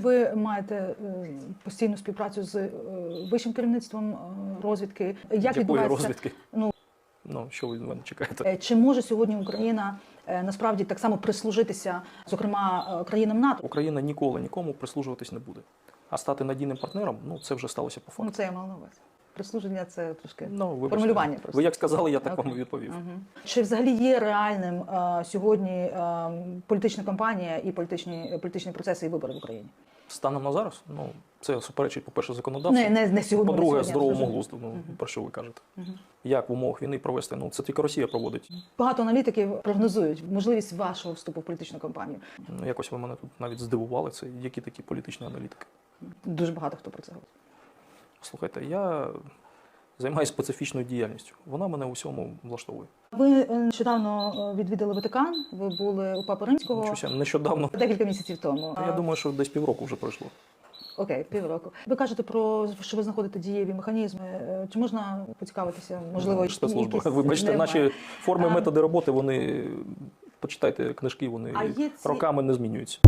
Ви маєте е, постійну співпрацю з е, вищим керівництвом е, розвідки. Як Якої розвідки? Ну Ну, що ви від мене чекаєте? чи може сьогодні Україна насправді так само прислужитися, зокрема країнам НАТО? Україна ніколи нікому прислужуватись не буде. А стати надійним партнером, ну це вже сталося по Ну це я мала на увазі. Прислуження це трошки Ну, вибачте. формулювання просто. Ви як сказали, я так Окей. вам відповів. Мгм. Чи взагалі є реальним е, сьогодні е, політична кампанія і політичні політичні процеси і вибори в Україні? Станом на зараз, ну це суперечить, по-перше, законодавству. Не, не, не сьогодні. По-друге, сьогодні, здоровому глузду. Ну Мгм. про що ви кажете? Мгм. Як в умовах війни провести? Ну це тільки Росія проводить. Багато аналітиків прогнозують можливість вашого вступу в політичну кампанію. Ну якось ви мене тут навіть здивували. Це які такі політичні аналітики. Дуже багато хто про це говорить. Слухайте, я займаюся специфічною діяльністю. Вона мене у всьому влаштовує. Ви е, нещодавно е, відвідали Ватикан. Ви були у Папи Римського себе, нещодавно. декілька місяців тому. Я думаю, що десь півроку вже пройшло. Окей, півроку. Ви кажете про що ви знаходите дієві механізми. Е, Чи можна поцікавитися? Можливо, Ну, спецслужба. якісь- Вибачте, наші форми, методи роботи, вони почитайте книжки, вони А є ці- роками не змінюються.